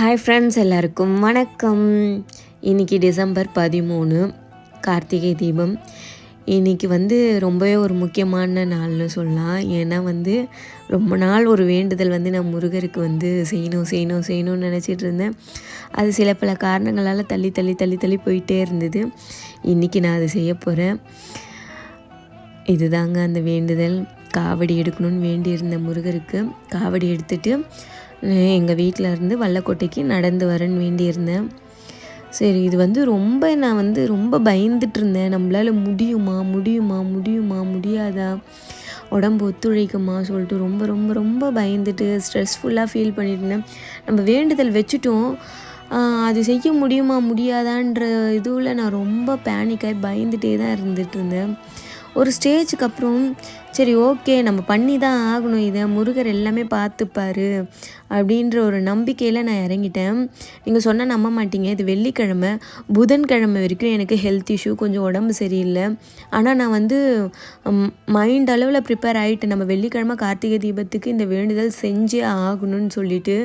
Hi friends எல்லாருக்கும் வணக்கம். இன்றைக்கி டிசம்பர் பதிமூணு கார்த்திகை தீபம். இன்றைக்கி வந்து ரொம்பவே ஒரு முக்கியமான நாள்னு சொல்லலாம். ஏன்னா வந்து ரொம்ப நாள் ஒரு வேண்டுதல் வந்து நான் முருகருக்கு வந்து செய்யணும் செய்யணும் செய்யணும்னு நினச்சிட்டு இருந்தேன். அது சில பல காரணங்களால் தள்ளி தள்ளி தள்ளி தள்ளி போயிட்டே இருந்தது. இன்றைக்கி நான் அதை செய்ய போகிறேன் இதுதாங்க அந்த வேண்டுதல். காவடி எடுக்கணும்னு வேண்டியிருந்த முருகருக்கு காவடி எடுத்துட்டு எங்கள் வீட்டில் இருந்து வல்லக்கோட்டைக்கு நடந்து வரேன்னு வேண்டியிருந்தேன். சரி இது வந்து ரொம்ப நான் வந்து ரொம்ப பயந்துட்டு இருந்தேன் நம்மளால் முடியுமா முடியுமா முடியுமா முடியாதா? உடம்பு ஒத்துழைக்குமா சொல்லிட்டு ரொம்ப ரொம்ப ரொம்ப பயந்துட்டு ஸ்ட்ரெஸ்ஃபுல்லாக ஃபீல் பண்ணிட்டு இருந்தேன் நம்ம வேண்டுதல் வச்சுட்டோம். அது செய்ய முடியுமா முடியாதான்ற இதுவில் நான் ரொம்ப பேனிக்காகி பயந்துகிட்டே தான் இருந்துகிட்டு இருந்தேன் ஒரு ஸ்டேஜுக்கு அப்புறம் சரி ஓகே நம்ம பண்ணி தான் ஆகணும். இதை முருகர் எல்லாமே பார்த்துப்பார். அப்படின்ற ஒரு நம்பிக்கையில் நான் இறங்கிட்டேன். நீங்கள் சொன்னால் நம்ப மாட்டீங்க. இது வெள்ளிக்கிழமை. புதன்கிழமை வரைக்கும் எனக்கு ஹெல்த் இஷ்யூ கொஞ்சம் உடம்பு சரியில்லை. ஆனால் நான் வந்து மைண்ட் அளவில் ப்ரிப்பேர் ஆகிட்டேன் நம்ம வெள்ளிக்கிழமை கார்த்திகை தீபத்துக்கு இந்த வேண்டுதல் செஞ்சே ஆகணும்னு சொல்லிட்டு.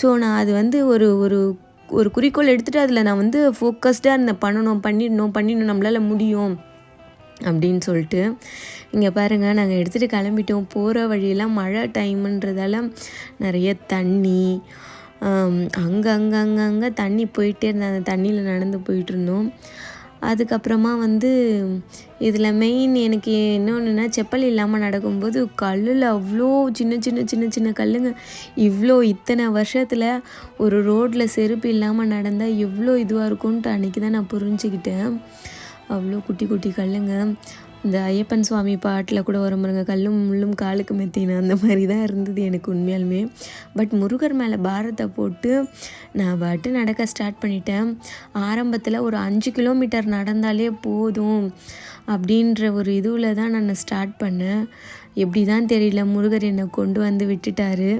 ஸோ நான் அது வந்து ஒரு ஒரு ஒரு குறிக்கோள் எடுத்துகிட்டு அதில் நான் வந்து ஃபோக்கஸ்டாக இருந்தேன் பண்ணணும் பண்ணிடணும் பண்ணிடணும் நம்மளால் முடியும். அப்படின்னு சொல்லிட்டு இங்கே பாருங்கள் நாங்கள் எடுத்துகிட்டு கிளம்பிட்டோம். போகிற வழியெல்லாம் மழை டைமுன்றதால நிறைய தண்ணி அங்கே அங்கே அங்கே அங்கே தண்ணி போயிட்டே இருந்தேன் அந்த தண்ணியில் நடந்து போயிட்டுருந்தோம் அதுக்கப்புறமா வந்து இதில் மெயின் எனக்கு இன்னொன்றுனா செப்பல் இல்லாமல் நடக்கும்போது கல்லில் அவ்வளோ சின்ன சின்ன சின்ன சின்ன கல்லுங்க. இவ்வளோ இத்தனை வருஷத்தில் ஒரு ரோட்டில் செருப்பு இல்லாமல் நடந்தால் எவ்வளோ இதுவாக இருக்கும்ன்ட்டு அன்றைக்கி தான் நான் புரிஞ்சுக்கிட்டேன். அவ்வளோ குட்டி குட்டி கல்லுங்க. இந்த ஐயப்பன் சுவாமி பாட்டில் கூட வரும் பாருங்க கல்லும் முள்ளும் காலுக்கு மெத்தின அந்த மாதிரி தான் இருந்தது எனக்கு உண்மையாலுமே. பட் முருகர் மேலே பாரத்தை போட்டு நான் பாட்டு நடக்க ஸ்டார்ட் பண்ணிட்டேன். ஆரம்பத்தில் ஒரு அஞ்சு கிலோமீட்டர் நடந்தாலே போதும் அப்படின்ற ஒரு இதுவில் தான் நான் ஸ்டார்ட் பண்ணேன். எப்படி தான் தெரியல முருகர் என்னை கொண்டு வந்து விட்டுட்டாரு.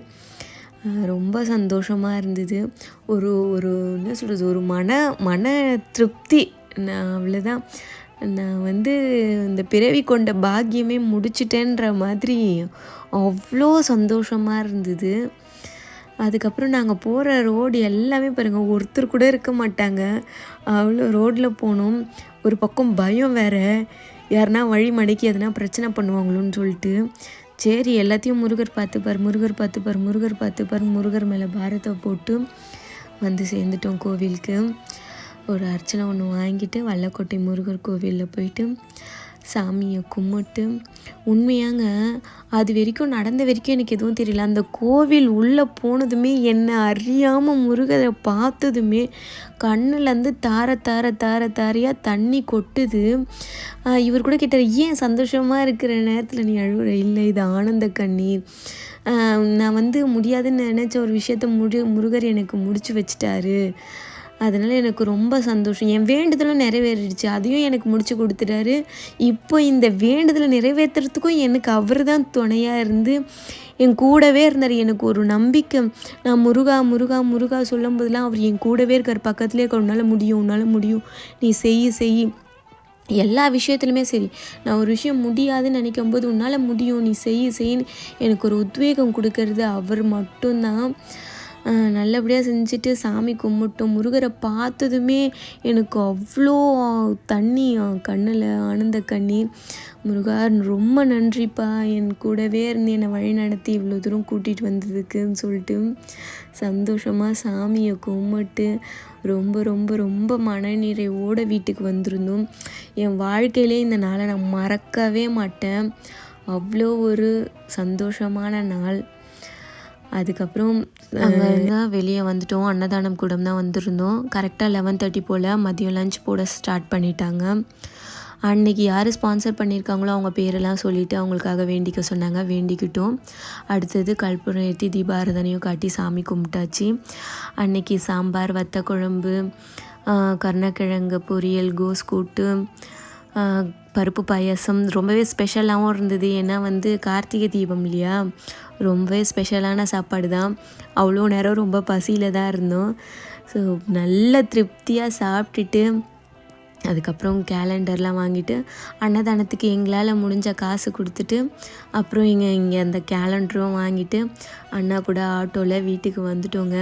ரொம்ப சந்தோஷமாக இருந்தது. ஒரு ஒரு என்ன சொல்கிறது ஒரு மன மன திருப்தி நான் அவ்வளோதான் நான் வந்து இந்த பிறவி கொண்ட பாக்கியமே முடிச்சிட்டேன்ற மாதிரி அவ்வளோ சந்தோஷமாக இருந்தது. அதுக்கப்புறம் நாங்கள் போகிற ரோடு எல்லாமே பாருங்கள் ஒருத்தர் கூட இருக்க மாட்டாங்க. அவ்வளோ ரோட்டில் போனோம். ஒரு பக்கம் பயம் வேறு. யாருனா வழி மடக்கி எதனா பிரச்சனை பண்ணுவாங்களோன்னு சொல்லிட்டு. சரி எல்லாத்தையும் முருகர் பார்த்துப்பார் முருகர் பார்த்துப்பார் முருகர் பார்த்துப்பார் முருகர் மேலே பாரத்தை போட்டு வந்து சேர்ந்துட்டோம் கோவிலுக்கு. ஒரு அர்ச்சனை ஒன்று வாங்கிட்டு வல்லக்கோட்டை முருகர் கோவிலில் போயிட்டு சாமியை கும்பிட்டு உண்மையாங்க அது வரைக்கும் நடந்த வரைக்கும் எனக்கு எதுவும் தெரியல. அந்த கோவில் உள்ளே போனதுமே என்னை அறியாமல் முருகரை பார்த்ததுமே கண்ணுலேருந்து தார தார தார தாரையாக தண்ணி கொட்டுது. இவர் கூட கிட்ட ஏன் சந்தோஷமாக இருக்கிற நேரத்தில் நீ அழுகுற? இல்லை இது ஆனந்த கண்ணீர். நான் வந்து முடியாதுன்னு நினச்ச ஒரு விஷயத்த முரு முருகர் எனக்கு முடிச்சு வச்சிட்டாரு. அதனால் எனக்கு ரொம்ப சந்தோஷம். என் வேண்டுதலும் நிறைவேறிடுச்சு. அதையும் எனக்கு முடிச்சு கொடுத்துட்டாரு. இப்போ இந்த வேண்டுதலை நிறைவேற்றுறதுக்கும் எனக்கு அவர் தான் துணையாக இருந்து என் கூடவே இருந்தார். எனக்கு ஒரு நம்பிக்கை. நான் முருகா முருகா முருகா சொல்லும் போதெல்லாம் அவர் என் கூடவே இருக்கார். பக்கத்துலேயே இருக்க உன்னால் முடியும் உன்னால் முடியும். நீ செய் செய். எல்லா விஷயத்துலையுமே சரி. நான் ஒரு விஷயம் முடியாதுன்னு நினைக்கும் போது உன்னால் முடியும். நீ செய் செய்ன்னு எனக்கு ஒரு உத்வேகம் கொடுக்கறது அவர் மட்டும்தான். நல்லபடியாக செஞ்சுட்டு சாமி கும்பிட்டோம் முருகரை பார்த்ததுமே எனக்கு அவ்வளோ தண்ணி கண்ணில் ஆனந்த கண்ணீர். முருகா ரொம்ப நன்றிப்பா. என் கூடவே இருந்து என்னை வழி நடத்தி இவ்வளோ தூரம் கூட்டிகிட்டு வந்ததுக்குன்னு சொல்லிட்டு சந்தோஷமாக சாமியை கும்பிட்டு ரொம்ப ரொம்ப ரொம்ப மனநிறைவோட வீட்டுக்கு வந்திருந்தோம். என் வாழ்க்கையிலே இந்த நாளை நான் மறக்கவே மாட்டேன். அவ்வளோ ஒரு சந்தோஷமான நாள். அதுக்கப்புறம் அங்கேருந்து வெளியே வந்துட்டோம். அன்னதானம் கூடம் தான் வந்திருந்தோம். கரெக்டாக லெவன் தேர்ட்டி போல் மதியம் லஞ்ச் போட ஸ்டார்ட் பண்ணிட்டாங்க. அன்னைக்கு யார் ஸ்பான்சர் பண்ணியிருக்காங்களோ அவங்க பேரெல்லாம் சொல்லிவிட்டு அவங்களுக்காக வேண்டிக்க சொன்னாங்க. வேண்டிக்கிட்டோம். அடுத்தது கற்பூரம் ஏற்றி தீபாரதனையும் காட்டி சாமி கும்பிட்டாச்சு. அன்னைக்கு சாம்பார் வத்த குழம்பு கருணக்கிழங்கு பொரியல் கோஸ் கூட்டு பருப்பு பாயாசம் ரொம்பவே ஸ்பெஷலாகவும் இருந்தது. ஏன்னா வந்து கார்த்திகை தீபம் இல்லையா? ரொம்பவே ஸ்பெஷலான சாப்பாடு தான். அவ்வளோ நேரம் ரொம்ப பசியில் தான் இருந்தோம். ஸோ நல்ல திருப்தியாக சாப்பிட்டுட்டு அதுக்கப்புறம் கேலண்டர்லாம் வாங்கிட்டு அன்னதானத்துக்கு எங்களால் முடிஞ்ச காசு கொடுத்துட்டு அப்புறம் இங்கே இங்கே அந்த கேலண்டரும் வாங்கிட்டு அண்ணா கூட ஆட்டோவில் வீட்டுக்கு வந்துட்டோங்க.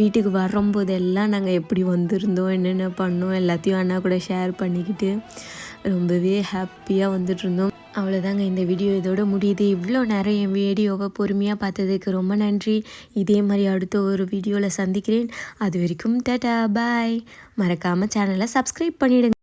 வீட்டுக்கு வரும்போதெல்லாம் நாங்கள் எப்படி வந்திருந்தோம் என்னென்ன பண்ணோம் எல்லாத்தையும் அண்ணா கூட ஷேர் பண்ணிக்கிட்டு ரொம்பவே ஹாப்பியாக வந்துட்டு இருந்தோம் அவ்வளோதாங்க இந்த வீடியோ இதோட முடியுது. இவ்வளோ நேரம் என் வீடியோவை பொறுமையாக பார்த்ததுக்கு ரொம்ப நன்றி. இதே மாதிரி அடுத்த ஒரு வீடியோவில் சந்திக்கிறேன். அது வரைக்கும் டாட்டா பாய். மறக்காமல் சேனலை சப்ஸ்கிரைப் பண்ணிவிடுங்க